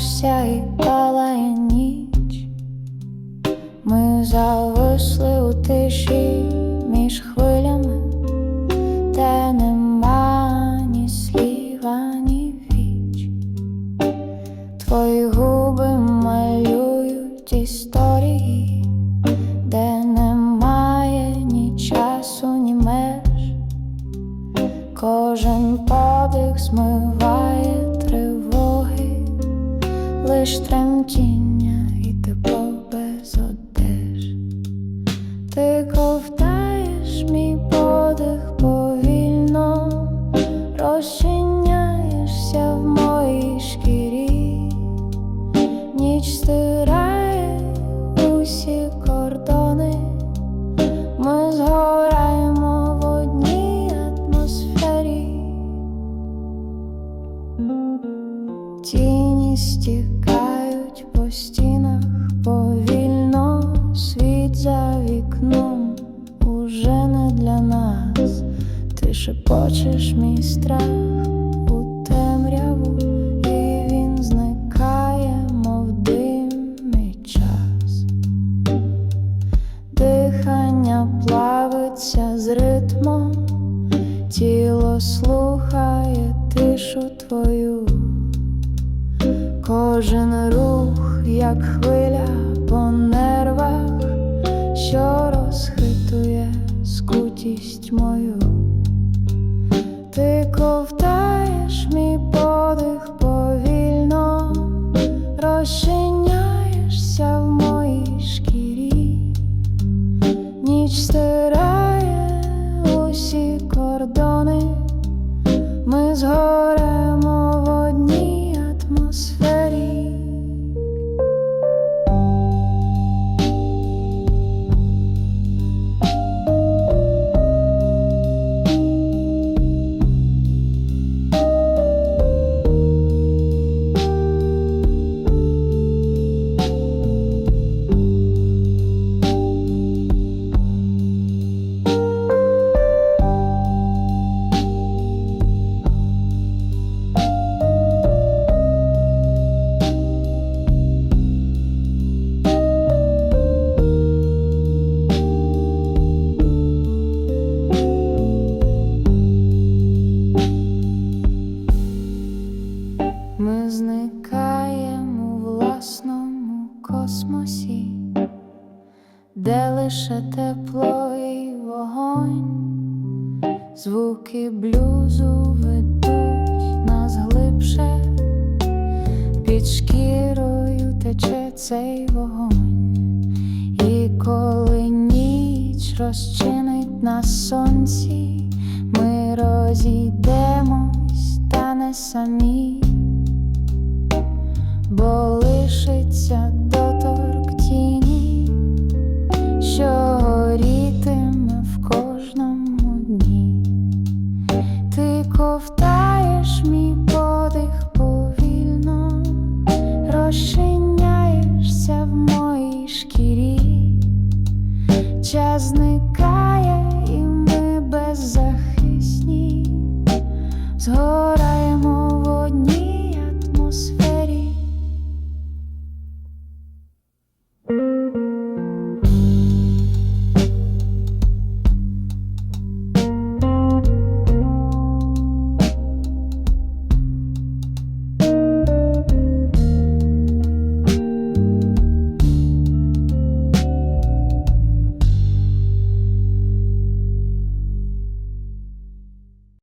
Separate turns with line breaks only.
Дивишся і палає ніч, ми зависли у тиші між хвилями, де нема ні сліва, ні віч. Твої губи малюють історії, де немає ні часу, ні меж, кожен подих змиває лиш тремтіння і тепло без одеж. Ти ковтаєш мій подих повільно, розчиняєшся в моїй шкірі, ніч стирає усі кордони, ми згораємо в одній атмосфері. Стікають по стінах повільно, світ за вікном уже не для нас. Ти шепочеш мій страх у темряву, і він зникає, мов час. Дихання плавиться з ритмом, тіло слухає тишу твою. Кожен рух, як хвиля по нервах, що розхитує скутість мою. Ти ковтаєш мій подих повільно, розчиняєшся в моїй шкірі, ніч стирає усі кордони, ми згоремо Ми зникаємо у власному космосі, де лише тепло і вогонь, звуки блюзу ведуть нас глибше, під шкірою тече цей вогонь, і коли ніч розчинить на сонці, ми розійдемось, та не самі мій подих повільно, розчиняєшся в моїй шкірі, час зникає, і ми беззахисні.